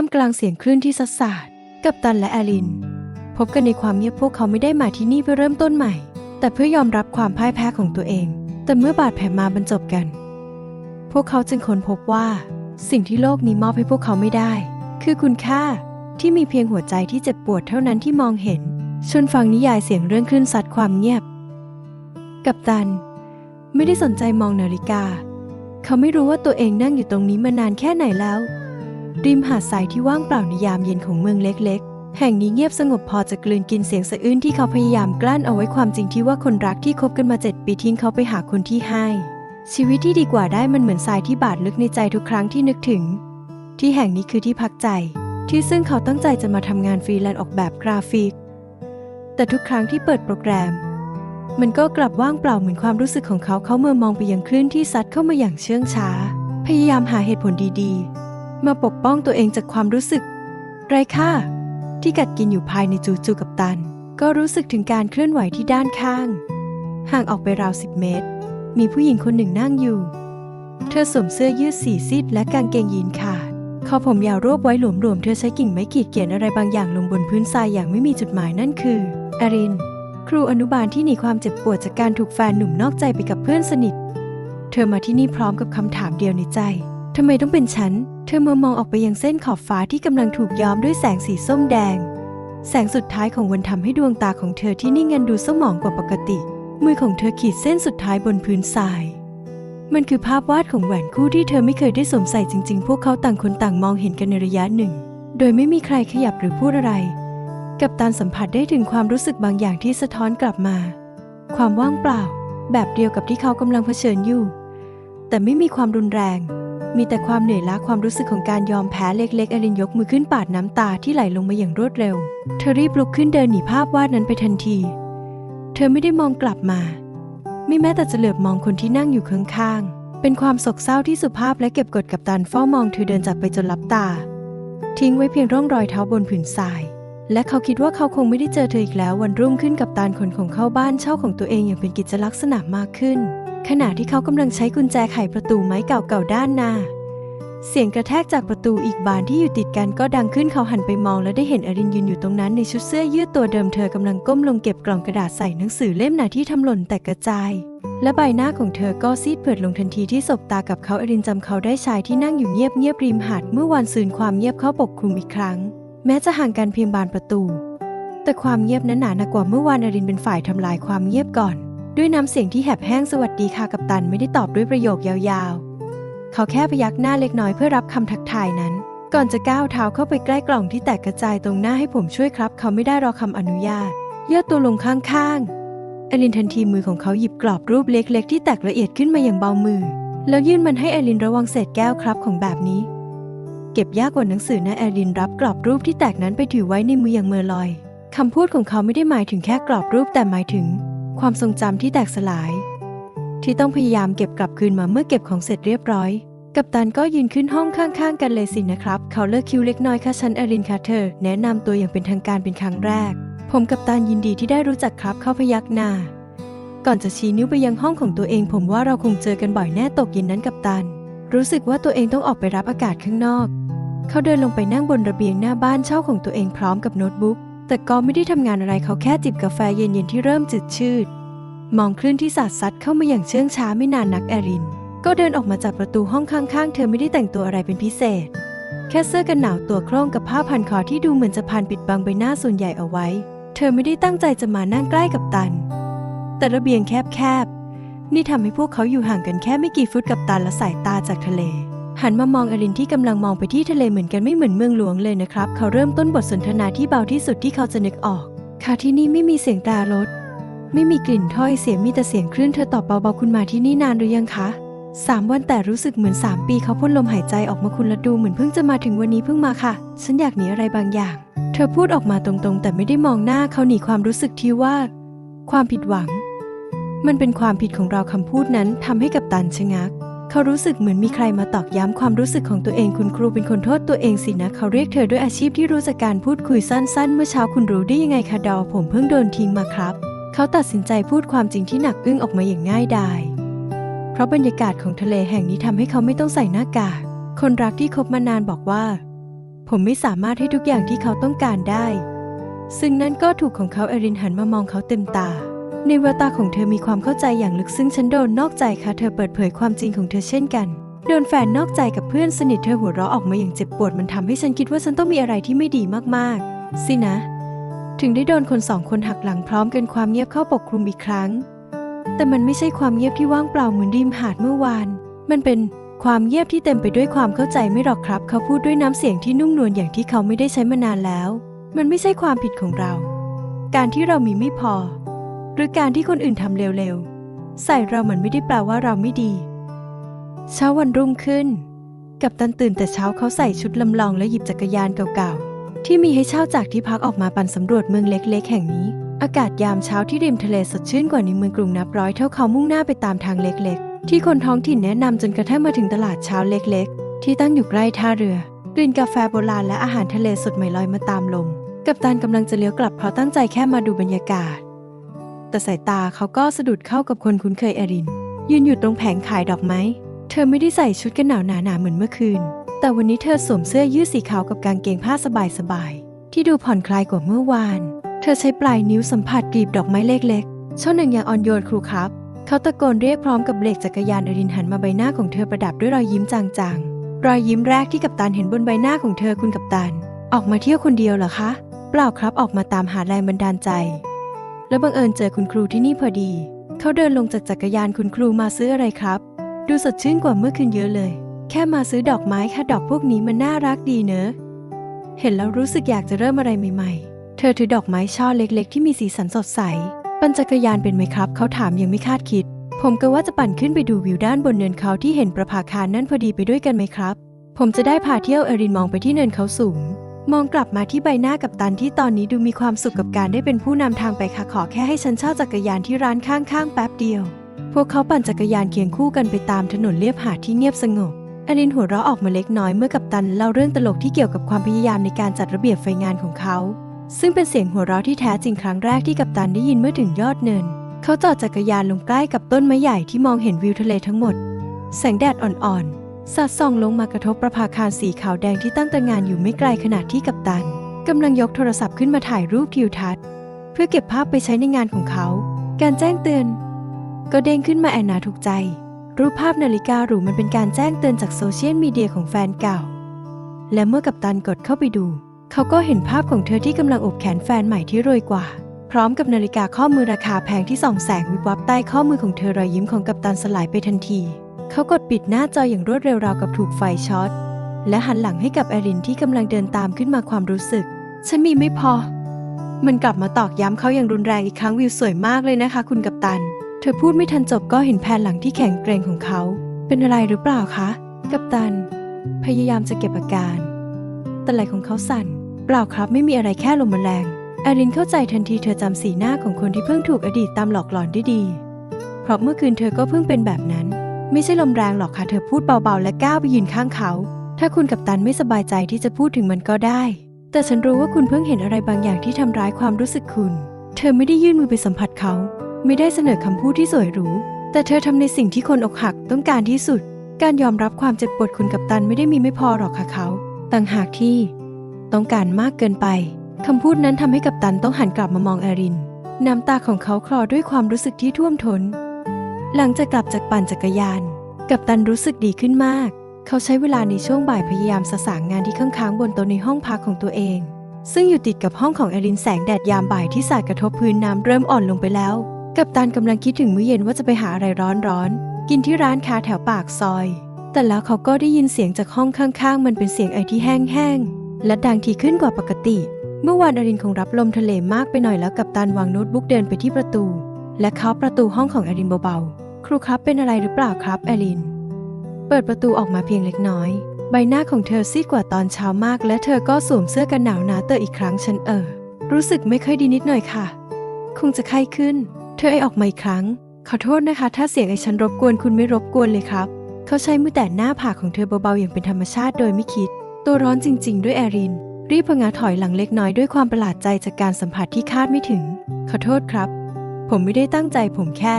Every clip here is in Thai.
ท่ามกลางเสียงคลื่นที่ซัดสาดกับตันและแอลิน พบกันในความเงียบพวกเขาไม่ได้มาที่นี่เพื่อเริ่มต้นใหม่ แต่เพื่อยอมรับความพ่ายแพ้ของตัวเอง แต่เมื่อบาดแผลมาบรรจบกัน พวกเขาจึงค้นพบว่า สิ่งที่โลกนี้มอบให้พวกเขาไม่ได้ คือคุณค่าที่มีเพียงหัวใจที่เจ็บปวดเท่านั้นที่มองเห็นชนฟังนิยายเสียงเรื่องคลื่นซัดความเงียบ กับตัน ไม่ได้สนใจมองนาฬิกา เขาไม่รู้ว่าตัวเองนั่งอยู่ตรงนี้มานานแค่ไหนแล้ว ริมหาดทรายที่ว่างเปล่าในยามเย็นของเมืองเล็กๆ แห่งนี้เงียบสงบพอจะกลืนกินเสียงสะอื้นที่เขาพยายามกลั้นเอาไว้ความจริงที่ว่าคนรักที่คบกันมาเจ็ดปีทิ้งเขาไปหาคนที่ให้ ชีวิตที่ดีกว่าได้มันเหมือนทรายที่บาดลึกในใจทุกครั้งที่นึกถึง ที่แห่งนี้คือที่พักใจ ที่ซึ่งเขาตั้งใจจะมาทำงานฟรีแลนซ์ออกแบบกราฟิก แต่ทุกครั้งที่เปิดโปรแกรม มันก็กลับว่างเปล่าเหมือนความรู้สึกของเขาเขาเมื่อมองไปยังคลื่นที่ซัดเข้ามาอย่างเชื่องช้า พยายามหาเหตุผลดีๆ มาปกป้องตัวเองจากความรู้สึก ไรค่าที่กัดกินอยู่ภายในจูจูกับตัน ก็รู้สึกถึงการเคลื่อนไหวที่ด้านข้าง ห่างออกไปราวสิบเมตร มีผู้หญิงคนหนึ่งนั่งอยู่ เธอสวมเสื้อยืดสีซีดและกางเกงยีนขาดคอผมยาวรวบไว้หลวมๆเธอใช้กิ่งไม้ขีดเขียนอะไรบางอย่างลงบนพื้นทรายอย่างไม่มีจุดหมายนั่นคืออริน ครูอนุบาลที่หนีความเจ็บปวดจากการถูกแฟนหนุ่มนอกใจไปกับเพื่อนสนิท เธอมาที่นี่พร้อมกับคำถามเดียวในใจทำไมต้องเป็นฉัน เธอเมื่อมองออกไปยังเส้นขอบฟ้าที่กำลังถูกย้อมด้วยแสงสีส้มแดง แสงสุดท้ายของวันทำให้ดวงตาของเธอที่นิ่งงันดูเศรมองกว่าปกติ มือของเธอขีดเส้นสุดท้ายบนพื้นทราย มันคือภาพวาดของแหวนคู่ที่เธอไม่เคยได้สวมใส่จริง ๆ พวกเขาต่างคนต่างมองเห็นกันในระยะหนึ่ง โดยไม่มีใครขยับหรือพูดอะไร กับตารสัมผัสได้ถึงความรู้สึกบางอย่างที่สะท้อนกลับมา ความว่างเปล่า แบบเดียวกับที่เขากำลังเผชิญอยู่ แต่ไม่มีความรุนแรง มีแต่ความเหนื่อยล้าความรู้สึกของการยอมแพ้เล็กๆอรินยกมือขึ้นปาดน้ำตาที่ไหลลงมาอย่างรวดเร็ว เธอรีบลุกขึ้นเดินหนีภาพวาดนั้นไปทันที เธอไม่ได้มองกลับมา ไม่แม้แต่จะเหลือบมองคนที่นั่งอยู่ข้างๆ เป็นความโศกเศร้าที่สุภาพและเก็บกดกับตันเฝ้ามองเธอเดินจากไปจนลับตา ทิ้งไว้เพียงร่องรอยเท้าบนผืนทราย และเขาคิดว่าเขาคงไม่ได้เจอเธออีกแล้ววันรุ่งขึ้นกับตานขนของเข้าบ้านเช่าของตัวเองอย่างเป็นกิจลักษณะมากขึ้น ขณะที่เขากำลังใช้กุญแจไขประตูไม้เก่าๆด้านหน้า เสียงกระแทกจากประตูอีกบานที่อยู่ติดกันก็ดังขึ้นเขาหันไปมองและได้เห็นอรินยืนอยู่ตรงนั้นในชุดเสื้อยืดตัวเดิมเธอกำลังก้มลงเก็บกล่องกระดาษใส่หนังสือเล่มหนาที่ทำหล่นแตกกระจาย และใบหน้าของเธอก็ซีดเผือดลงทันทีที่สบตากับเขาอรินจำเขาได้ชายที่นั่งอยู่เงียบเงียบๆริมหาดเมื่อวานซืนความเงียบเข้าปกคลุมอีกครั้ง แม้จะห่างกันเพียงบานประตู แต่ความเงียบนั้นหนาหนักกว่าเมื่อวานอรินเป็นฝ่ายทำลายความเงียบก่อน ด้วยน้ำเสียงที่แหบแห้งสวัสดีค่ะกับตันไม่ได้ตอบด้วยประโยคยาวๆ เขาแค่พยักหน้าเล็กน้อยเพื่อรับคำทักทายนั้น ก่อนจะก้าวเท้าเข้าไปใกล้กล่องที่แตกกระจายตรงหน้าให้ผมช่วยครับ เขาไม่ได้รอคำอนุญาตย่อตัวลงข้างๆอลินทันทีมือของเขาหยิบกรอบรูปเล็กๆ ที่แตกละเอียดขึ้นมาอย่างเบามือ แล้วยื่นมันให้อลินระวังเศษแก้วครับของแบบนี้ เก็บยากกว่าหนังสือนะแอลินรับกรอบรูปที่แตกนั้นไปถือไว้ในมืออย่างเมื่อลอยคำพูดของเขาไม่ได้หมายถึงแค่กรอบรูปแต่หมายถึง ความทรงจำที่แตกสลาย ที่ต้องพยายามเก็บกลับคืนมาเมื่อเก็บของเสร็จเรียบร้อย กัปตันก็ยืนขึ้นห้องข้างๆ กันเลยสินะครับ เขาเลิกคิวเล็กน้อยค่ะฉันอรินคาเธอร์แนะนำตัวอย่างเป็นทางการเป็นครั้งแรก ผมกัปตันยินดีที่ได้รู้จักครับเขาพยักหน้า ก่อนจะชี้นิ้วไปยังห้องของตัวเอง ผมว่าเราคงเจอกันบ่อยแน่ตกเย็นนั้นกัปตัน รู้สึกว่าตัวเองต้องออกไปรับอากาศข้างนอก เขาเดินลงไปนั่งบนระเบียงหน้าบ้านเช่าของตัวเองพร้อมกับโน้ตบุ๊ก แต่ก็ไม่ได้ทำงานอะไรเขาแค่จิบกาแฟเย็นๆที่เริ่มจืดชืด มองคลื่นที่สาดซัดเข้ามาอย่างเชื่องช้าไม่นานนักแอริน ก็เดินออกมาจากประตูห้องข้างๆ เธอไม่ได้แต่งตัวอะไรเป็นพิเศษ แค่เสื้อกันหนาวตัวโคร่งกับผ้าพันคอที่ดูเหมือนจะพันปิดบังใบหน้าส่วนใหญ่เอาไว้ เธอไม่ได้ตั้งใจจะมานั่งใกล้กับตัน แต่ระเบียงแคบๆนี่ทำให้พวกเขาอยู่ห่างกันแค่ไม่กี่ฟุตกับตันและสายตาจากทะเล หันมามองอรินที่กำลังมองไปที่ทะเลเหมือนกันไม่เหมือนเมืองหลวงเลยนะครับ เขาเริ่มต้นบทสนทนาที่เบาที่สุดที่เขาจะนึกออก ค่ะที่นี่ไม่มีเสียงตารถ ไม่มีกลิ่นถ้อยเสียงมีแต่เสียงคลื่นเธอตอบเบาๆคุณมาที่นี่นานหรือยังคะสามวันแต่รู้สึกเหมือนสามปีเขาพ่นลมหายใจออกมาคุณละดูเหมือนเพิ่งจะมาถึงวันนี้เพิ่งมาค่ะ ฉันอยากหนีอะไรบางอย่าง เธอพูดออกมาตรงๆ แต่ไม่ได้มองหน้าเขาหนีความรู้สึกที่ว่า ความผิดหวัง มันเป็นความผิดของเราคำพูดนั้นทำให้กับตันชะงัก เขารู้สึกเหมือนมีใครมาตอกย้ำความรู้สึกของตัวเองคุณครูเป็นคนโทษตัวเองสินะเขาเรียกเธอด้วยอาชีพที่รู้จากการพูดคุยสั้นๆ เมื่อเช้าคุณรู้ได้ยังไงคะดอผมเพิ่งโดนทิ้งมาครับ เขาตัดสินใจพูดความจริงที่หนักอึ้งออกมาอย่างง่ายดายเพราะบรรยากาศของทะเลแห่งนี้ทำให้เขาไม่ต้องใส่หน้ากากคนรักที่คบมานานบอกว่า ผมไม่สามารถให้ทุกอย่างที่เขาต้องการได้ ซึ่งนั่นก็ถูกของเขาเอรินหันมามองเขาเต็มตา ในแววตาของเธอมีความเข้าใจอย่างลึกซึ้งฉันโดนนอกใจค่ะ เธอเปิดเผยความจริงของเธอเช่นกัน โดนแฟนนอกใจกับเพื่อนสนิทเธอหัวเราะออกมาอย่างเจ็บปวดมันทำให้ฉันคิดว่าฉันต้องมีอะไรที่ไม่ดีมากๆ สินะ ถึงได้โดนคนสองคนหักหลังพร้อมกันความเงียบเข้าปกคลุมอีกครั้ง แต่มันไม่ใช่ความเงียบที่ว่างเปล่าเหมือนริมหาดเมื่อวาน มันเป็นความเงียบที่เต็มไปด้วยความเข้าใจไม่หรอกครับ เขาพูดด้วยน้ำเสียงที่นุ่มนวลอย่างที่เขาไม่ได้ใช้มานานแล้ว มันไม่ใช่ความผิดของเรา การที่เรามีไม่พอ หรือการที่คนอื่นทำเร็วๆ ใส่เรามันไม่ได้แปลว่าเราไม่ดี เช้าวันรุ่งขึ้น กับตันตื่นแต่เช้าเขาใส่ชุดลำลองและหยิบจักรยานเก่าๆ ที่มีให้เช่าจากที่พักออกมาปั่นสำรวจเมืองเล็กๆ แห่งนี้ อากาศยามเช้าที่ริมทะเลสดชื่นกว่าในเมืองกรุงนับร้อยเท่าเขามุ่งหน้าไปตามทางเล็กๆ ที่คนท้องถิ่นแนะนำจนกระทั่งมาถึงตลาดเช้าเล็กๆ ที่ตั้งอยู่ใกล้ท่าเรือ กลิ่นกาแฟโบราณและอาหารทะเลสดใหม่ลอยมาตามลม กัปตันกำลังจะเลี้ยวกลับเพราะตั้งใจแค่มาดูบรรยากาศ แต่สายตาเขาก็สะดุดเข้ากับคนคุ้นเคยเอริน ยืนอยู่ตรงแผงขายดอกไม้ เธอไม่ได้ใส่ชุดกันหนาวหนาๆเหมือนเมื่อคืน แต่วันนี้เธอสวมเสื้อยืดสีขาวกับกางเกงผ้าสบายๆที่ดูผ่อนคลายกว่าเมื่อวาน เธอใช้ปลายนิ้วสัมผัสกลีบดอกไม้เล็กๆช่อหนึ่งอย่างอ่อนโยนครูครับ เขาตะโกนเรียกพร้อมกับเบรกจักรยานอรินหันมาใบหน้าของเธอประดับด้วยรอยยิ้มจางๆ รอยยิ้มแรกที่กัปตันเห็นบนใบหน้าของเธอคุณกัปตัน ออกมาเที่ยวคนเดียวเหรอคะ เปล่าครับออกมาตามหาแรงบันดาลใจ แล้วบังเอิญเจอคุณครูที่นี่พอดี เขาเดินลงจากจักรยานคุณครูมาซื้ออะไรครับ ดูสดชื่นกว่าเมื่อคืนเยอะเลย แค่มาซื้อดอกไม้ค่ะดอกพวกนี้มันน่ารักดีเนอะ เห็นแล้วรู้สึกอยากจะเริ่มอะไรใหม่ๆ เธอถือดอกไม้ช่อเล็กๆ ที่มีสีสันสดใส ปั่นจักรยานเป็นไหมครับ เขาถามยังไม่คาดคิด ผมก็ว่าจะปั่นขึ้นไปดูวิวด้านบนเนินเขาที่เห็นประภาคารนั่นพอดีไปด้วยกันไหมครับ ผมจะได้พาเที่ยวเอรินมองไปที่เนินเขาสูง มองกลับมาที่ใบหน้ากับตันที่ตอนนี้ดูมีความสุขกับการได้เป็นผู้นำทางไปค่ะขอแค่ให้ฉันเช่าจักรยานที่ร้านข้างๆแป๊บเดียว พวกเขาปั่นจักรยานเคียงคู่กันไปตามถนนเลียบหาดที่เงียบสงบอลินหัวเราะออกมาเล็กน้อยเมื่อกับตันเล่าเรื่องตลกที่เกี่ยวกับความพยายามในการจัดระเบียบไฟงานของเขา ซึ่งเป็นเสียงหัวเราะที่แท้จริงครั้งแรกที่กัปตันได้ยินเมื่อถึงยอดเนิน เขาจอดจักรยานลงใกล้กับต้นไม้ใหญ่ที่มองเห็นวิวทะเลทั้งหมด แสงแดดอ่อนๆ สาดส่องลงมากระทบประภาคารสีขาวแดงที่ตั้งตระงานอยู่ไม่ไกลขณะที่กัปตันกำลังยกโทรศัพท์ขึ้นมาถ่ายรูปทิวทัศน์ เพื่อเก็บภาพไปใช้ในงานของเขา การแจ้งเตือน ก็เด้งขึ้นมาแอนนาถูกใจ รูปภาพนาฬิกาหรูมันเป็นการแจ้งเตือนจากโซเชียลมีเดียของแฟนเก่า และเมื่อกัปตันกดเข้าไปดู เขาก็เห็นภาพของเธอที่กำลังอบแขนแฟนใหม่ที่รวยกว่า พร้อมกับนาฬิกาข้อมือราคาแพงที่ส่องแสงวิบวับใต้ข้อมือของเธอรอยยิ้มของกัปตันสลายไปทันที เขากดปิดหน้าจออย่างรวดเร็วราวกับถูกไฟช็อต และหันหลังให้กับแอรินที่กำลังเดินตามขึ้นมาความรู้สึก ฉันมีไม่พอ มันกลับมาตอกย้ำเขาอย่างรุนแรงอีกครั้งวิวสวยมากเลยนะคะ คุณกัปตัน เธอพูดไม่ทันจบก็เห็นแผ่นหลังที่แข็งเกรงของเขา เป็นอะไรหรือเปล่าคะ กัปตัน พยายามจะเก็บอาการ แต่ไหล่ของเขาสั่น เปล่าครับไม่มีอะไรแค่ลมแมลงแอรินเข้าใจทันทีเธอจำสีหน้าของคนที่เพิ่งถูกอดีตตามหลอกหลอนได้ดี เพราะเมื่อคืนเธอก็เพิ่งเป็นแบบนั้น ไม่ใช่ลมแรงหรอกค่ะเธอพูดเบาๆ และก้าวไปยืนข้างเขา ถ้าคุณกัปตันไม่สบายใจที่จะพูดถึงมันก็ได้ แต่ฉันรู้ว่าคุณเพิ่งเห็นอะไรบางอย่างที่ทำร้ายความรู้สึกคุณ เธอไม่ได้ยื่นมือไปสัมผัสเขา ไม่ได้เสนอคำพูดที่สวยหรู แต่เธอทำในสิ่งที่คนอกหักต้องการที่สุด การยอมรับความเจ็บปวดคุณกัปตันไม่ได้มีไม่พอหรอกค่ะเขา ต่างหากที่ ต้องการมากเกินไปคำพูดนั้นทำให้กัปตันต้องหันกลับมามองแอริน น้ำตาของเขาคลอด้วยความรู้สึกที่ท่วมท้น หลังจากกลับจากปั่นจักรยาน กัปตันรู้สึกดีขึ้นมาก เขาใช้เวลาในช่วงบ่ายพยายามสสางงานที่ค้างๆบนโต๊ะในห้องพักของตัวเอง ซึ่งอยู่ติดกับห้องของแอรินแสงแดดยามบ่ายที่สาดกระทบพื้นน้ำเริ่มอ่อนลงไปแล้ว กัปตันกำลังคิดถึงมื้อเย็นว่าจะไปหาอะไรร้อนๆกินที่ร้านค้าแถวปากซอย แต่แล้วเขาก็ได้ยินเสียงจากห้องข้างๆ มันเป็นเสียงไอที่แห้งๆและดังทีขึ้นกว่าปกติ เมื่อวานอรินคงรับลมทะเลมากไปหน่อยแล้วกัปตันวางโน้ตบุ๊กเดินไปที่ประตู และเคาะประตูห้องของแอรินเบาๆ ครูครับเป็นอะไรหรือเปล่าครับแอริน เปิดประตูออกมาเพียงเล็กน้อย ใบหน้าของเธอซีดกว่าตอนเช้ามาก และเธอก็สวมเสื้อกันหนาวหนาเตออีกครั้งฉันเออ รู้สึกไม่ค่อยดีนิดหน่อยค่ะ คงจะไข้ขึ้น เธอไอออกมาอีกครั้ง ขอโทษนะคะ ถ้าเสียงไอฉันรบกวนคุณไม่รบกวนเลยครับ เขาใช้มือแตะหน้าผากของเธอเบาๆอย่างเป็นธรรมชาติโดยไม่คิด ตัวร้อนจริง ๆ ด้วยแอรินรีบพงาถอยหลังเล็กน้อยด้วยความประหลาดใจจากการสัมผัสที่คาดไม่ถึง ขอโทษครับ ผมไม่ได้ตั้งใจผมแค่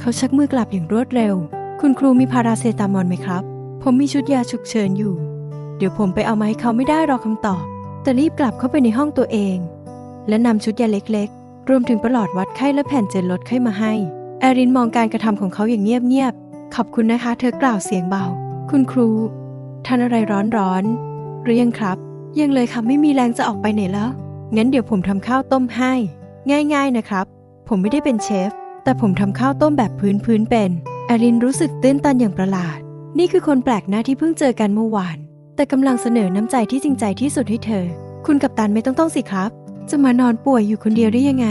เขาชักมือกลับอย่างรวดเร็ว คุณครูมีพาราเซตามอลไหมครับ ผมมีชุดยาฉุกเฉินอยู่ เดี๋ยวผมไปเอามาให้เขาไม่ได้รอคำตอบ แต่รีบกลับเข้าไปในห้องตัวเอง และนำชุดยาเล็กๆ รวมถึงประหลอดวัดไข้และแผ่นเจลลดไข้มาให้ แอรินมองการกระทำของเขาอย่างเงียบๆ ขอบคุณนะคะ เธอกล่าวเสียงเบา คุณครูทานอะไรร้อนๆหรือยังครับ ยังเลยค่ะไม่มีแรงจะออกไปไหนแล้วงั้นเดี๋ยวผมทำข้าวต้มให้ ง่าย ๆนะครับ ผมไม่ได้เป็นเชฟ แต่ผมทำข้าวต้มแบบพื้นๆเป็นแอรินรู้สึกตื้นตันอย่างประหลาด นี่คือคนแปลกหน้าที่เพิ่งเจอกันเมื่อวาน แต่กำลังเสนอน้ำใจที่จริงใจที่สุดให้เธอ คุณกับตันไม่ต้องต้องสิครับ จะมานอนป่วยอยู่คนเดียวได้ยังไง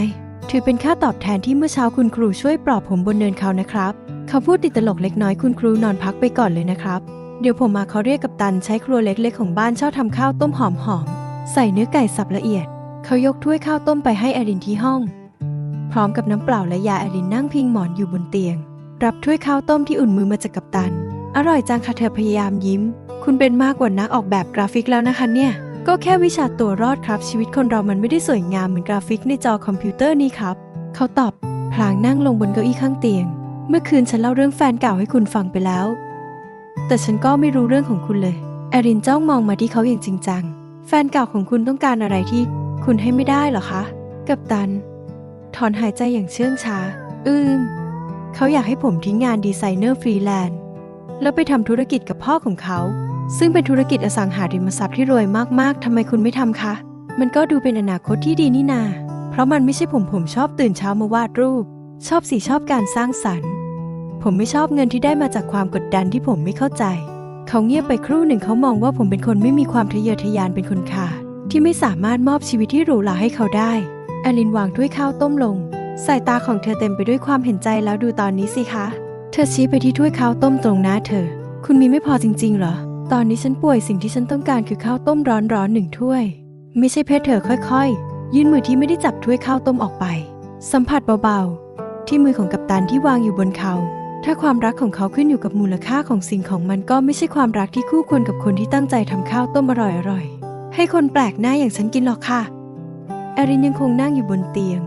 ถือเป็นค่าตอบแทนที่เมื่อเช้าคุณครูช่วยปลอบผมบนเนินเขานะครับ เขาพูดติดตลกเล็กน้อยคุณครูนอนพักไปก่อนเลยนะครับ เดี๋ยวผมมาเขาเรียกกับตันใช้ครัวเล็กๆของบ้านเชอบทำข้าวต้มหอมๆใส่เนื้อไก่สับละเอียด เขายกถ้วยข้าวต้มไปให้แอรินที่ห้อง พร้อมกับน้ำเปล่าและยาแอรินนั่งพิงหมอนอยู่บนเตียง รับถ้วยข้าวต้มที่อุ่นมือมาจากกัปตัน อร่อยจังค่ะเธอพยายามยิ้ม คุณเป็นมากกว่านักออกแบบกราฟิกแล้วนะคะเนี่ย ก็แค่วิชาตัวรอดครับ ชีวิตคนเรามันไม่ได้สวยงามเหมือนกราฟิกในจอคอมพิวเตอร์นี่ครับ เขาตอบพลางนั่งลงบนเก้าอี้ข้างเตียง เมื่อคืนฉันเล่าเรื่องแฟนเก่าให้คุณฟังไปแล้ว แต่ฉันก็ไม่รู้เรื่องของคุณเลย แอรินจ้องมองมาที่เขาอย่างจริงจัง แฟนเก่าของคุณต้องการอะไรที่ คุณให้ไม่ได้เหรอคะ กัปตัน ถอนหายใจอย่างเชื่องช้า อืม เขาอยากให้ผมทิ้งงานดีไซเนอร์ฟรีแลนซ์แล้วไปทำธุรกิจกับพ่อของเขา ซึ่งเป็นธุรกิจอสังหาริมทรัพย์ที่รวยมากๆทำไมคุณไม่ทำคะ มันก็ดูเป็นอนาคตที่ดีนี่นา เพราะมันไม่ใช่ผมผมชอบตื่นเช้ามาวาดรูป ชอบสีชอบการสร้างสรรค์ ผมไม่ชอบเงินที่ได้มาจากความกดดันที่ผมไม่เข้าใจเขาเงียบไปครู่หนึ่งเขามองว่าผมเป็นคนไม่มีความทะเยอทะยานเป็นคนขาดที่ไม่สามารถมอบชีวิตที่หรูหราให้เขาได้ อลินวางถ้วยข้าวต้มลง สายตาของเธอเต็มไปด้วยความเห็นใจแล้วดูตอนนี้สิคะ เธอชี้ไปที่ถ้วยข้าวต้มตรงหน้าเธอ คุณมีไม่พอจริงๆเหรอ ตอนนี้ฉันป่วยสิ่งที่ฉันต้องการคือข้าวต้มร้อนๆหนึ่งถ้วย ไม่ใช่เพศเธอค่อยๆ ยื่นมือที่ไม่ได้จับถ้วยข้าวต้มออกไป สัมผัสเบาๆ ที่มือของกัปตันที่วางอยู่บนเขาถ้าความรักของเขาขึ้นอยู่กับมูลค่าของสิ่งของมันก็ไม่ใช่ความรักที่คู่ควรกับคนที่ตั้งใจทำข้าวต้มอร่อยๆ ให้คนแปลกหน้าอย่างฉันกินหรอกค่ะ แอรินยังคงนั่งอยู่บนเตียง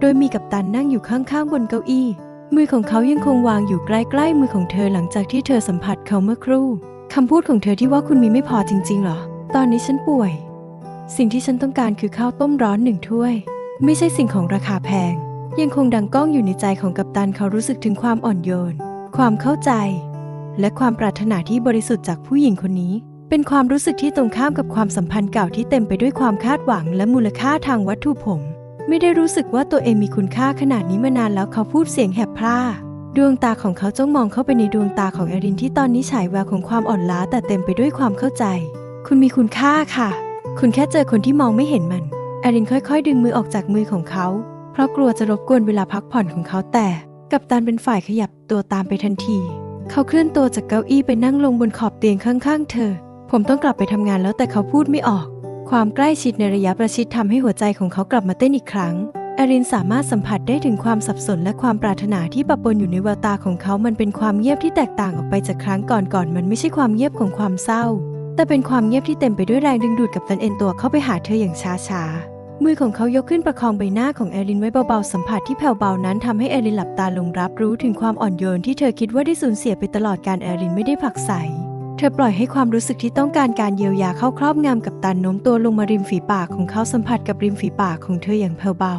โดยมีกัปตันนั่งอยู่ข้างๆบนเก้าอี้ มือของเขายังคงวางอยู่ใกล้ๆมือของเธอหลังจากที่เธอสัมผัสเขาเมื่อครู่คำพูดของเธอที่ว่าคุณมีไม่พอจริงๆเหรอ ตอนนี้ฉันป่วย สิ่งที่ฉันต้องการคือข้าวต้มร้อนหนึ่งถ้วย ไม่ใช่สิ่งของราคาแพง ยังคงดังก้องอยู่ในใจของกัปตันเขารู้สึกถึงความอ่อนโยน ความเข้าใจ และความปรารถนาที่บริสุทธิ์จากผู้หญิงคนนี้ เป็นความรู้สึกที่ตรงข้ามกับความสัมพันธ์เก่าที่เต็มไปด้วยความคาดหวัง และมูลค่าทางวัตถุผม ไม่ได้รู้สึกว่าตัวเองมีคุณค่าขนาดนี้มานานแล้วเขาพูดเสียงแหบพร่าดวงตาของเขาจ้องมองเข้าไปในดวงตาของแอรินที่ตอนนี้ฉายแววของความอ่อนล้าแต่เต็มไปด้วยความเข้าใจ คุณมีคุณค่าค่ะ คุณแค่เจอคนที่มองไม่เห็นมันแอรินค่อยๆ ดึงมือออกจากมือของเขา เพราะกลัวจะรบกวนเวลาพักผ่อนของเขาแต่กัปตันเป็นฝ่ายขยับตัวตามไปทันที เขาเคลื่อนตัวจากเก้าอี้ไปนั่งลงบนขอบเตียงข้างๆ เธอ ผมต้องกลับไปทำงานแล้วแต่เขาพูดไม่ออก ความใกล้ชิดในระยะประชิดทำให้หัวใจของเขากลับมาเต้นอีกครั้งแอรินสามารถสัมผัสได้ถึงความสับสนและความปรารถนาที่ปะปนอยู่ในแววตาของเขา มันเป็นความเงียบที่แตกต่างออกไปจากครั้งก่อนๆ มันไม่ใช่ความเงียบของความเศร้า แต่เป็นความเงียบที่เต็มไปด้วยแรงดึงดูดกับตันเอ็นตัวเข้าไปหาเธออย่างช้าๆ มือของเขายกขึ้นประคองใบหน้าของแอรินไว้เบาๆ สัมผัสที่แผ่วเบานั้นทำให้แอรินหลับตาลงรับรู้ถึงความอ่อนโยนที่เธอคิดว่าได้สูญเสียไปตลอดการแอรินไม่ได้ผลักไส ธอปล่อยให้ความรู้สึกที่ต้องการการเยียวยาเข้าครอบงำกับตันโน้มตัวลงมาริมฝีปากของเขาสัมผัสกับริมฝีปากของเธออย่างแผ่วเบา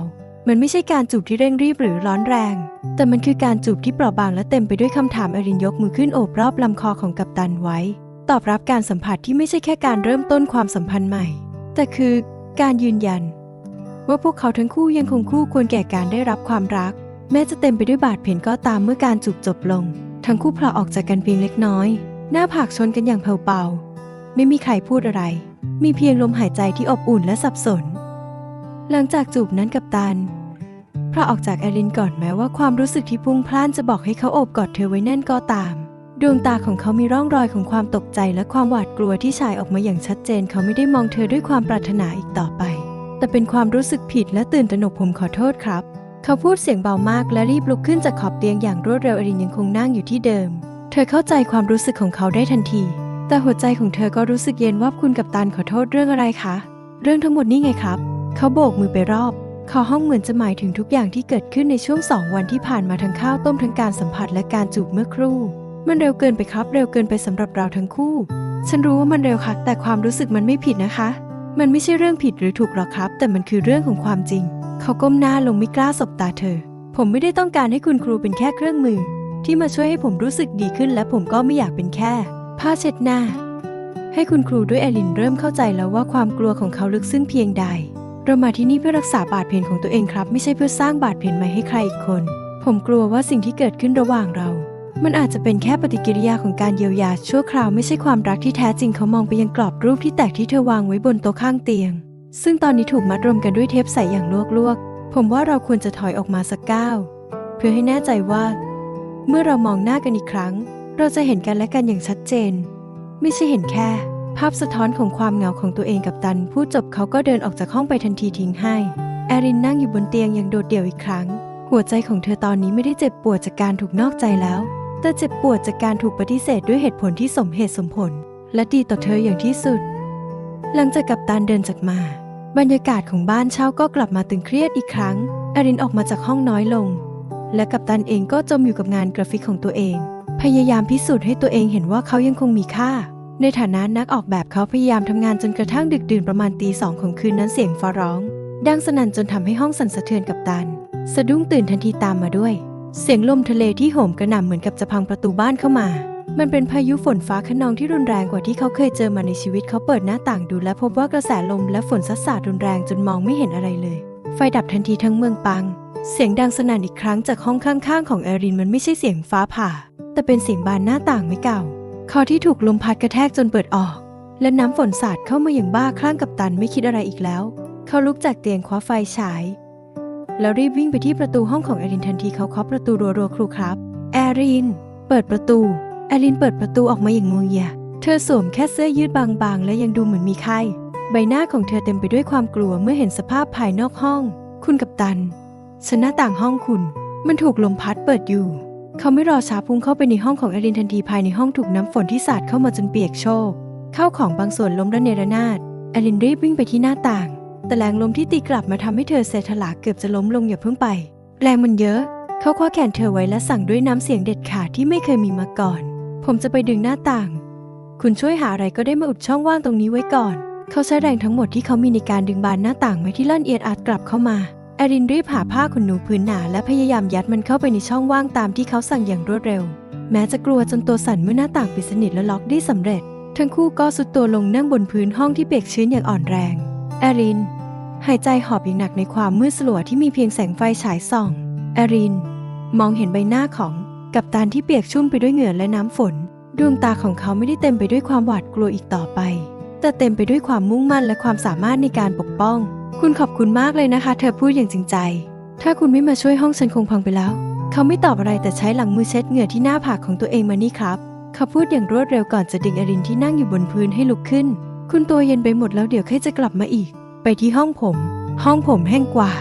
มันไม่ใช่การจูบที่เร่งรีบหรือร้อนแรง แต่มันคือการจูบที่เปราะบางและเต็มไปด้วยคำถามอรินยกมือขึ้นโอบรอบลำคอของกัปตันไว้ ตอบรับการสัมผัสที่ไม่ใช่แค่การเริ่มต้นความสัมพันธ์ใหม่ แต่คือการยืนยัน ว่าพวกเขาทั้งคู่ยังคงคู่ควรแก่การได้รับความรัก แม้จะเต็มไปด้วยบาดเผ็นก็ตามเมื่อการจูบจบลง ทั้งคู่พลาออกจากกันเพียงเล็กน้อย หน้าผากชนกันอย่างเผาเบาๆไม่มีใครพูดอะไร มีเพียงลมหายใจที่อบอุ่นและสับสน หลังจากจูบนั้นกับตันพระออกจากแอรินก่อนแม้ว่าความรู้สึกที่พุ่งพล่านจะบอกให้เขาโอบกอดเธอไว้แน่นก็ตาม ดวงตาของเขามีร่องรอยของความตกใจและความหวาดกลัวที่ฉายออกมาอย่างชัดเจน เขาไม่ได้มองเธอด้วยความปรารถนาอีกต่อไป แต่เป็นความรู้สึกผิดและตื่นตระหนกผมขอโทษครับ เขาพูดเสียงเบามากและรีบลุกขึ้นจากขอบเตียงอย่างรวดเร็วอรินยังคงนั่งอยู่ที่เดิม เธอเข้าใจความรู้สึกของเขาได้ทันที แต่หัวใจของเธอก็รู้สึกเย็นว่าคุณกับตันขอโทษเรื่องอะไรคะ เรื่องทั้งหมดนี่ไงครับ เขาโบกมือไปรอบ ขอห้องเหมือนจะหมายถึงทุกอย่างที่เกิดขึ้นในช่วงสองวันที่ผ่านมาทั้งข้าวต้มทั้งการสัมผัสและการจูบเมื่อครู่ มันเร็วเกินไปครับเร็วเกินไปสำหรับเราทั้งคู่ ฉันรู้ว่ามันเร็วค่ะ แต่ความรู้สึกมันไม่ผิดนะคะ มันไม่ใช่เรื่องผิดหรือถูกหรอกครับ แต่มันคือเรื่องของความจริง เขาก้มหน้าลงไม่กล้าสบตาเธอ ผมไม่ได้ต้องการให้คุณครูเป็นแค่เครื่องมือ ที่มาช่วยให้ผมรู้สึกดีขึ้นและผมก็ไม่อยากเป็นแค่ ผ้าเช็ดหน้า ให้คุณครูด้วยแอลินเริ่มเข้าใจแล้วว่าความกลัวของเขาลึกซึ้งเพียงใด เรามาที่นี่เพื่อรักษาบาดแผลของตัวเองครับ ไม่ใช่เพื่อสร้างบาดแผลใหม่ให้ใครอีกคน ผมกลัวว่าสิ่งที่เกิดขึ้นระหว่างเรา มันอาจจะเป็นแค่ปฏิกิริยาของการเยียวยาชั่วคราวไม่ใช่ความรักที่แท้จริงเขามองไปยังกรอบรูปที่แตกที่เธอวางไว้บนโต๊ะข้างเตียง ซึ่งตอนนี้ถูกมัดรวมกันด้วยเทปใสอย่างลวกๆ ผมว่าเราควรจะถอยออกมาสักก้าวเพื่อให้แน่ใจว่า เมื่อเรามองหน้ากันอีกครั้ง เราจะเห็นกันและกันอย่างชัดเจน ไม่ใช่เห็นแค่ ภาพสะท้อนของความเหงาของตัวเองกับตัน พูดจบเขาก็เดินออกจากห้องไปทันทีทิ้งให้ แอรินนั่งอยู่บนเตียงอย่างโดดเดี่ยวอีกครั้ง หัวใจของเธอตอนนี้ไม่ได้เจ็บปวดจากการถูกนอกใจแล้ว แต่เจ็บปวดจากการถูกปฏิเสธด้วยเหตุผลที่สมเหตุสมผล และดีต่อเธออย่างที่สุด หลังจากกัปตันเดินจากมา บรรยากาศของบ้านเช่าก็กลับมาตึงเครียดอีกครั้งแอรินออกมาจากห้องน้อยลง และกัปตันเองก็จมอยู่กับงานกราฟิกของตัวเอง พยายามพิสูจน์ให้ตัวเองเห็นว่าเขายังคงมีค่า ในฐานะนักออกแบบเขาพยายามทำงานจนกระทั่งดึกดื่นประมาณตีสองของคืนนั้นเสียงฟ้าร้อง ดังสนั่นจนทำให้ห้องสั่นสะเทือนกับตัน สะดุ้งตื่นทันทีตามมาด้วย เสียงลมทะเลที่โหมกระหน่ำเหมือนกับจะพังประตูบ้านเข้ามา มันเป็นพายุฝนฟ้าคะนองที่รุนแรงกว่าที่เขาเคยเจอมาในชีวิตเขาเปิดหน้าต่างดูและพบว่ากระแสลมและฝนซัดสาดรุนแรงจนมองไม่เห็นอะไรเลย ไฟดับทันทีทั้งเมืองปัง เสียงดังสนั่นอีกครั้งจากห้องข้างๆ ของแอรินมันไม่ใช่เสียงฟ้าผ่า แต่เป็นเสียงบานหน้าต่างไม่เก่า คอที่ถูกลมพัดกระแทกจนเปิดออก และน้ำฝนสาดเข้ามาอย่างบ้าคลั่งกับตันไม่คิดอะไรอีกแล้ว เขาลุกจากเตียงคว้าไฟฉาย แล้วรีบวิ่งไปที่ประตูห้องของแอรินทันทีเขาเคาะประตูรัวๆครูครับ แอริน เปิดประตู แอรินเปิดประตูออกมาอย่างงวงเงียเธอสวมแค่เสื้อยืดบางๆ และยังดูเหมือนมีไข้ ใบหน้าของเธอเต็มไปด้วยความกลัวเมื่อเห็นสภาพภายนอกห้อง คุณกับตัน ฉันหน้าต่างห้องคุณ มันถูกลมพัดเปิดอยู่ เขาไม่รอช้าพุ่งเข้าไปในห้องของอรินทันทีภายในห้องถูกน้ำฝนที่สาดเข้ามาจนเปียกโชกเข้าของบางส่วนล้มระเนระนาดอรินรีบวิ่งไปที่หน้าต่าง แต่แรงลมที่ตีกลับมาทำให้เธอเสถลาเกือบจะล้มลงอย่าเพิ่งไป แรงมันเยอะ เขาคว้าแขนเธอไว้และสั่งด้วยน้ำเสียงเด็ดขาดที่ไม่เคยมีมาก่อน ผมจะไปดึงหน้าต่าง คุณช่วยหาอะไรก็ได้มาอุดช่องว่างตรงนี้ไว้ก่อน เขาใช้แรงทั้งหมดที่เขามีในการดึงบานหน้าต่างไว้ที่ลั่นเอียดอาดกลับเข้ามา อรินรีบหาผ้าขนหนูพื้นหนาและพยายามยัดมันเข้าไปในช่องว่างตามที่เขาสั่งอย่างรวดเร็ว แม้จะกลัวจนตัวสั่นเมื่อหน้าต่างปิดสนิทและล็อกได้สำเร็จ ทั้งคู่ก็สุดตัวลงนั่งบนพื้นห้องที่เปียกชื้นอย่างอ่อนแรงแอริน หายใจหอบอย่างหนักในความมืดสลัวที่มีเพียงแสงไฟฉายส่องแอริน มองเห็นใบหน้าของกัปตันที่เปียกชุ่มไปด้วยเหงื่อและน้ำฝน ดวงตาของเขาไม่ได้เต็มไปด้วยความหวาดกลัวอีกต่อไป แต่เต็มไปด้วยความมุ่งมั่นและความสามารถในการปกป้อง คุณขอบคุณมากเลยนะคะ เธอพูดอย่างจริงใจ ถ้าคุณไม่มาช่วยห้องฉันคงพังไปแล้ว เขาไม่ตอบอะไรแต่ใช้หลังมือเช็ดเหงื่อที่หน้าผากของตัวเองมานี่ครับ เขาพูดอย่างรวดเร็วก่อนจะดึงอรินที่นั่งอยู่บนพื้นให้ลุกขึ้น คุณตัวเย็นไปหมดแล้วเดี๋ยวค่อยจะกลับมาอีก ไปที่ห้องผม ห้องผมแห้งกว่า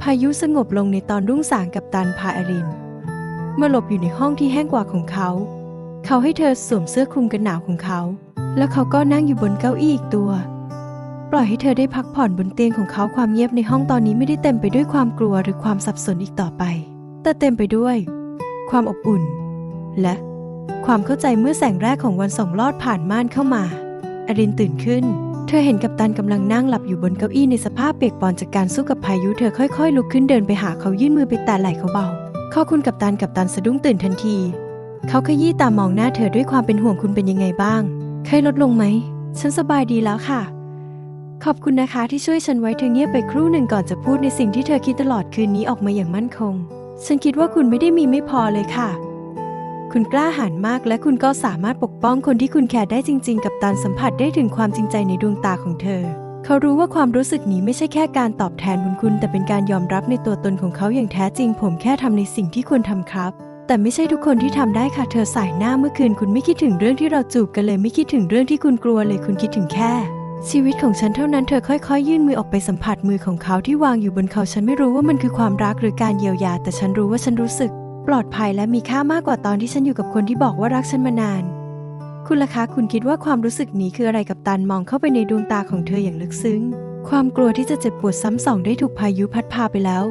พายุสงบลงในตอนรุ่งสางกับตันพาอรินมาหลบอยู่ในห้องที่แห้งกว่าของเขา เขาให้เธอสวมเสื้อคลุมกันหนาวของเขา แล้วเขาก็นั่งอยู่บนเก้าอี้อีกตัว ปล่อยให้เธอได้พักผ่อนบนเตียงของเขาความเงียบในห้องตอนนี้ไม่ได้เต็มไปด้วยความกลัวหรือความสับสนอีกต่อไป แต่เต็มไปด้วย ความอบอุ่น และความเข้าใจเมื่อแสงแรกของวันส่องลอดผ่านม่านเข้ามา อรินตื่นขึ้น เธอเห็นกัปตันกำลังนั่งหลับอยู่บนเก้าอี้ในสภาพเปียกปอนจากการสู้กับพายุเธอค่อยๆ ลุกขึ้นเดินไปหาเขายื่นมือไปแตะไหล่เขาเบาข้อคุณกัปตันกัปตันสะดุ้งตื่นทันที เขาขยี้ตามองหน้าเธอด้วยความเป็นห่วงคุณเป็นยังไงบ้างไข้ลดลงไหม ฉันสบายดีแล้วค่ะ ขอบคุณนะคะที่ช่วยฉันไว้เธอเงียบไปครู่หนึ่งก่อนจะพูดในสิ่งที่เธอคิดตลอดคืนนี้ออกมาอย่างมั่นคง ฉันคิดว่าคุณไม่ได้มีไม่พอเลยค่ะ คุณกล้าหาญมากและคุณก็สามารถปกป้องคนที่คุณแคร์ได้จริง ๆ กับตันสัมผัสได้ถึงความจริงใจในดวงตาของเธอ เขารู้ว่าความรู้สึกนี้ไม่ใช่แค่การตอบแทนบุญคุณ แต่เป็นการยอมรับในตัวตนของเขาอย่างแท้จริง ผมแค่ทำในสิ่งที่ควรทำครับแต่ไม่ใช่ทุกคนที่ทำได้ค่ะ เธอสายหน้าเมื่อคืนคุณไม่คิดถึงเรื่องที่เราจูบกันเลย ไม่คิดถึงเรื่องที่คุณกลัวเลย คุณคิดถึงแค่ ชีวิตของฉันเท่านั้นเธอค่อยๆ ยื่นมือออกไปสัมผัสมือของเขาที่วางอยู่บนเขาฉันไม่รู้ว่ามันคือความรักหรือการเยียวยา แต่ฉันรู้ว่าฉันรู้สึก ปลอดภัยและมีค่ามากกว่าตอนที่ฉันอยู่กับคนที่บอกว่ารักฉันมานาน คุณล่ะคะคุณคิดว่าความรู้สึกนี้คืออะไรกับตันมองเข้าไปในดวงตาของเธออย่างลึกซึ้ง ความกลัวที่จะเจ็บปวดซ้ำสองได้ถูกพายุพัดพาไปแล้ว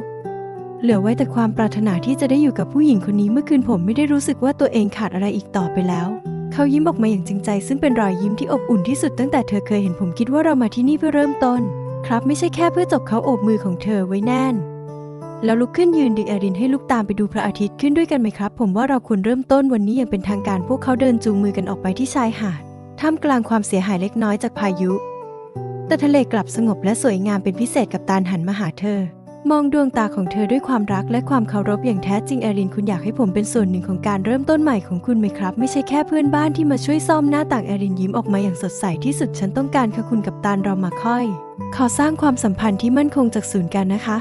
เหลือไว้แต่ความปรารถนาที่จะได้อยู่กับผู้หญิงคนนี้เมื่อคืนผมไม่ได้รู้สึกว่าตัวเองขาดอะไรอีกต่อไปแล้ว เขายิ้มออกมาอย่างจริงใจ ซึ่งเป็นรอยยิ้มที่อบอุ่นที่สุดตั้งแต่เธอเคยเห็นผมคิดว่าเรามาที่นี่เพื่อเริ่มต้น ครับไม่ใช่แค่เพื่อจบเขาโอบมือของเธอไว้แน่น แล้วลุกขึ้นยืนดึงแอรินให้ลูกตามไปดูพระอาทิตย์ขึ้นด้วยกันไหมครับ ผมว่าเราควรเริ่มต้นวันนี้อย่างเป็นทางการพวกเขาเดินจูงมือกันออกไปที่ชายหาดท่ามกลางความเสียหายเล็กน้อยจากพายุ แต่ทะเลกลับสงบและสวยงามเป็นพิเศษกับตาหันมาหาเธอ มองดวงตาของเธอด้วยความรักและความเคารพอย่างแท้จริงแอรินคุณอยากให้ผมเป็นส่วนหนึ่งของการเริ่มต้นใหม่ของคุณไหมครับ ไม่ใช่แค่เพื่อนบ้านที่มาช่วยซ่อมหน้าต่างแอรินยิ้มออกมาอย่างสดใสที่สุดฉันต้องการค่ะคุณกับตาลเรามาค่อย ขอสร้างความสัมพันธ์ที่มั่นคงจากศูนย์กันนะคะ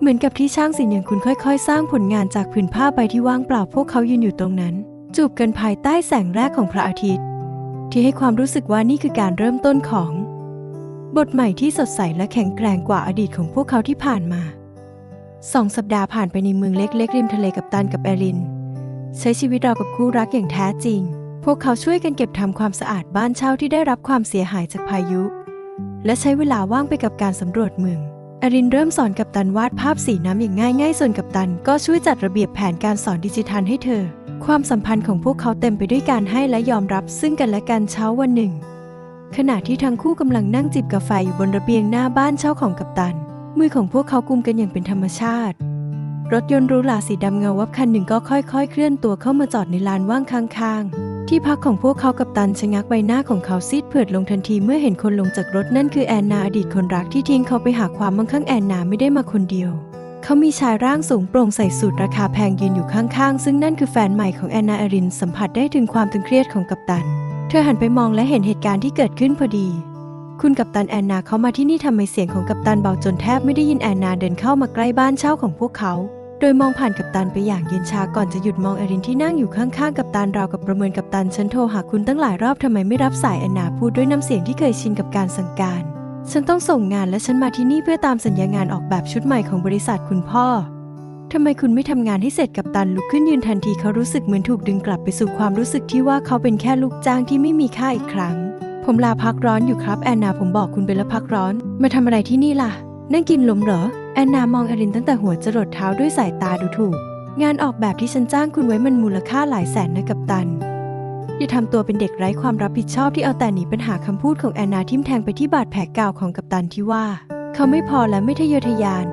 เหมือนกับที่ช่างศิลป์อย่างคุณค่อย ๆ สร้างผลงานจากผืนผ้าใบที่ว่างเปล่าพวกเขายืนอยู่ตรงนั้น จูบกันภายใต้แสงแรกของพระอาทิตย์ ที่ให้ความรู้สึกว่านี่คือการเริ่มต้นของ บทใหม่ที่สดใสและแข็งแกร่งกว่าอดีตของพวกเขาที่ผ่านมาสองสัปดาห์ผ่านไปในเมืองเล็กๆ ริมทะเลกับตันกับแอริน ใช้ชีวิตเรากับคู่รักอย่างแท้จริง พวกเขาช่วยกันเก็บทำความสะอาดบ้านเช่าที่ได้รับความเสียหายจากพายุ และใช้เวลาว่างไปกับการสำรวจเมืองอรินเริ่มสอนกับตันวาดภาพสีน้ำอย่างง่ายๆส่วนกับตันก็ช่วยจัดระเบียบแผนการสอนดิจิทัลให้เธอ ความสัมพันธ์ของพวกเขาเต็มไปด้วยการให้และยอมรับซึ่งกันและกันเช้าวันหนึ่ง ขณะที่ทั้งคู่กำลังนั่งจิบกาแฟอยู่บนระเบียงหน้าบ้านเช่าของกัปตัน มือของพวกเขากุมกันอย่างเป็นธรรมชาติ รถยนต์รูหราสีดำเงาวับคันหนึ่งก็ค่อยๆ เคลื่อนตัวเข้ามาจอดในลานว่างข้างๆ ที่พักของพวกเขากับตันชะงักใบหน้าของเขาซีดเผือดลงทันทีเมื่อเห็นคนลงจากรถนั่นคือแอนนาอดีตคนรักที่ทิ้งเขาไปหาความมั่งคั่งแอนนาไม่ได้มาคนเดียวเขามีชายร่างสูงโปร่งใส่สูทราคาแพงยืนอยู่ข้างๆ ซึ่งนั่นคือแฟนใหม่ของแอนนาอรินสัมผัสได้ถึงความตึงเครียดของกัปตัน ธอหันไปมองและเห็นเหตุการณ์ที่เกิดขึ้นพอดี คุณกัปตันแอนนาเขามาที่นี่ทำไมเสียงของกัปตันเบาจนแทบไม่ได้ยินแอนนาเดินเข้ามาใกล้บ้านเช่าของพวกเขา โดยมองผ่านกัปตันไปอย่างเย็นชาก่อนจะหยุดมองแอรินที่นั่งอยู่ข้างๆกัปตันราวกับประเมินกัปตันฉันโทรหาคุณตั้งหลายรอบทำไมไม่รับสายแอนนาพูดด้วยน้ำเสียงที่เคยชินกับการสั่งการ ฉันต้องส่งงานและฉันมาที่นี่เพื่อตามสัญญางานออกแบบชุดใหม่ของบริษัทคุณพ่อ ทำไมคุณไม่ทำงานให้เสร็จกัปตันลุกขึ้นยืนทันทีเขารู้สึกเหมือนถูกดึงกลับไปสู่ความรู้สึกที่ว่าเขาเป็นแค่ลูกจ้างที่ไม่มีค่าอีกครั้ง ผมลาพักร้อนอยู่ครับแอนนาผมบอกคุณไปแล้วพักร้อน มาทำอะไรที่นี่ล่ะ นั่งกินลมเหรอ แอนนามองอรินตั้งแต่หัวจรดเท้าด้วยสายตาดูถูก งานออกแบบที่ฉันจ้างคุณไว้มันมูลค่าหลายแสนนะกับตัน อย่าทำตัวเป็นเด็กไร้ความรับผิดชอบที่เอาแต่หนีปัญหาคำพูดของแอนนาทิ่มแทงไปที่บาดแผลเก่าของกัปตันที่ว่า เขาไม่พอและไม่ทะเยอทะยาน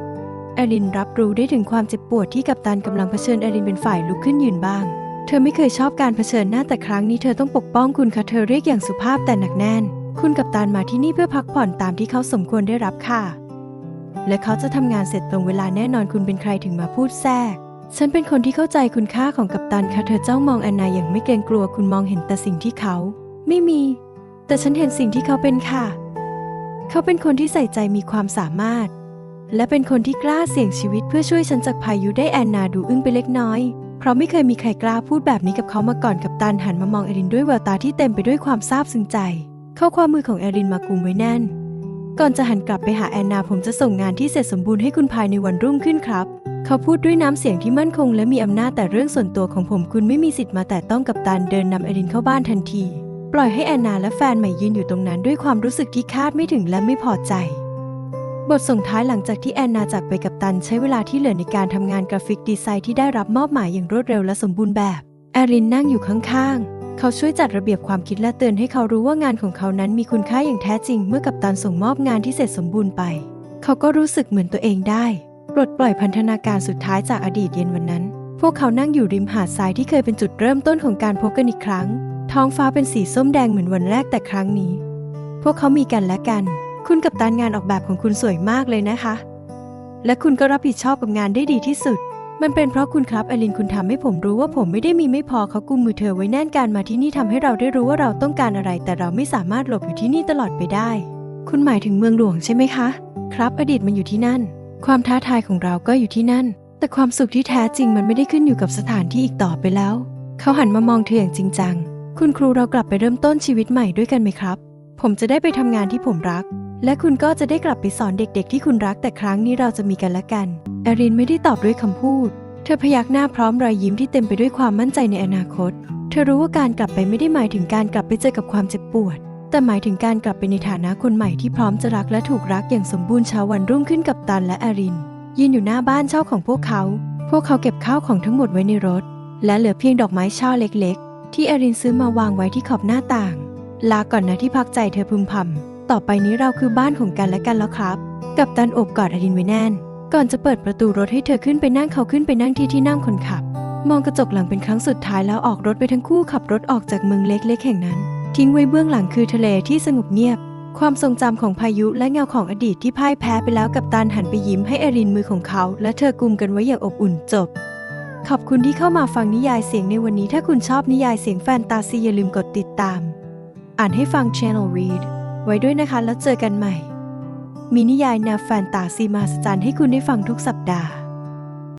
แอรินรับรู้ได้ถึงความเจ็บปวดที่กัปตันกำลังเผชิญแอรินเป็นฝ่ายลุกขึ้นยืนบ้าง เธอไม่เคยชอบการเผชิญหน้าแต่ครั้งนี้เธอต้องปกป้องคุณค่ะเธอเรียกอย่างสุภาพแต่หนักแน่น คุณกัปตันมาที่นี่เพื่อพักผ่อนตามที่เขาสมควรได้รับค่ะ และเขาจะทำงานเสร็จตรงเวลาแน่นอนคุณเป็นใครถึงมาพูดแทรก ฉันเป็นคนที่เข้าใจคุณค่าของกัปตันค่ะเธอเจ้องมองแอนนาอย่างไม่เกรงกลัวคุณมองเห็นแต่สิ่งที่เขา ไม่มี แต่ฉันเห็นสิ่งที่เขาเป็นค่ะ เขาเป็นคนที่ใส่ใจมีความสามารถ และเป็นคนที่กล้าเสี่ยงชีวิตเพื่อช่วยฉันจากพายุได้แอนนาดูอึ้งไปเล็กน้อย เพราะไม่เคยมีใครกล้าพูดแบบนี้กับเขามาก่อนกับตันหันมามองเอรินด้วยแววตาที่เต็มไปด้วยความซาบซึ้งใจ เข้าความมือของเอรินมากุมไว้แน่น ก่อนจะหันกลับไปหาแอนนาผมจะส่งงานที่เสร็จสมบูรณ์ให้คุณภายในวันรุ่งขึ้นครับ เขาพูดด้วยน้ำเสียงที่มั่นคง และมีอำนาจแต่เรื่องส่วนตัวของผมคุณไม่มีสิทธิ์มาแต่ต้องกับตันเดินนำเอรินเข้าบ้านทันที ปล่อยให้แอนนาและแฟนใหม่ยืนอยู่ตรงนั้นด้วยความรู้สึกที่คาดไม่ถึงและไม่พอใจ บทส่งท้ายหลังจากที่แอนนาจากไปกับตัน ใช้เวลาที่เหลือในการทำงานกราฟิกดีไซน์ที่ได้รับมอบหมายอย่างรวดเร็วและสมบูรณ์แบบแอรินนั่งอยู่ข้างๆ เขาช่วยจัดระเบียบความคิดและเตือนให้เขารู้ว่างานของเขานั้นมีคุณค่าอย่างแท้จริง เมื่อกับตันส่งมอบงานที่เสร็จสมบูรณ์ไป เขาก็รู้สึกเหมือนตัวเองได้ปลดปล่อยพันธนาการสุดท้ายจากอดีตเย็นวันนั้น พวกเขานั่งอยู่ริมหาดทรายที่เคยเป็นจุดเริ่มต้นของการพบกันอีกครั้ง ท้องฟ้าเป็นสีส้มแดงเหมือนวันแรกแต่ครั้งนี้ พวกเขามีกันและกัน คุณกับตันงานออกแบบของคุณสวยมากเลยนะคะ และคุณก็รับผิดชอบกับงานได้ดีที่สุด มันเป็นเพราะคุณครับอลินคุณทำให้ผมรู้ว่าผมไม่ได้มีไม่พอเขากุมมือเธอไว้แน่นการมาที่นี่ทำให้เราได้รู้ว่าเราต้องการอะไร แต่เราไม่สามารถหลบอยู่ที่นี่ตลอดไปได้ คุณหมายถึงเมืองหลวงใช่ไหมคะ ครับอดีตมันอยู่ที่นั่น ความท้าทายของเราก็อยู่ที่นั่น แต่ความสุขที่แท้จริงมันไม่ได้ขึ้นอยู่กับสถานที่อีกต่อไปแล้ว เขาหันมามองเธออย่างจริงจัง คุณครูเรากลับไปเริ่มต้นชีวิตใหม่ด้วยกันไหมครับ ผมจะได้ไปทำงานที่ผมรัก และคุณก็จะได้กลับไปสอนเด็กๆ ที่คุณรักแต่ครั้งนี้เราจะมีกันและกันแอรินไม่ได้ตอบด้วยคำพูด เธอพยักหน้าพร้อมรอยยิ้มที่เต็มไปด้วยความมั่นใจในอนาคต เธอรู้ว่าการกลับไปไม่ได้หมายถึงการกลับไปเจอกับความเจ็บปวด แต่หมายถึงการกลับไปในฐานะคนใหม่ที่พร้อมจะรักและถูกรักอย่างสมบูรณ์เช้าวันรุ่งขึ้นกับตันและแอริน ยืนอยู่หน้าบ้านเช่าของพวกเขา พวกเขาเก็บข้าวของทั้งหมดไว้ในรถ และเหลือเพียงดอกไม้ช่อเล็ก ๆ ที่แอรินซื้อมาวางไว้ที่ขอบหน้าต่าง ลาก่อนนะที่พักใจเธอพึมพำ ต่อไปนี้เราคือบ้านของกันและกันแล้วครับ กับตันโอบกอดอรินไว้แน่น ก่อนจะเปิดประตูรถให้เธอขึ้นไปนั่งเขาขึ้นไปนั่งที่ที่นั่งคนขับ มองกระจกหลังเป็นครั้งสุดท้ายแล้วออกรถไปทั้งคู่ขับรถออกจากเมืองเล็กๆแห่งนั้น ทิ้งไว้เบื้องหลังคือทะเลที่สงบเงียบ ความทรงจำของพายุและเงาของอดีตที่พ่ายแพ้ไปแล้วกับตันหันไปยิ้มให้อรินมือของเขา และเธอกุมกันไว้อย่างอบอุ่นจบขอบคุณที่เข้ามาฟังนิยายเสียงในวันนี้ ถ้าคุณชอบนิยายเสียงแฟนตาซีอย่าลืมกดติดตาม อ่านให้ฟัง Channel Read ไว้ด้วยนะคะ แล้วเจอกันใหม่ มีนิยายแนวแฟนตาซีมหัศจรรย์ให้คุณได้ฟังทุกสัปดาห์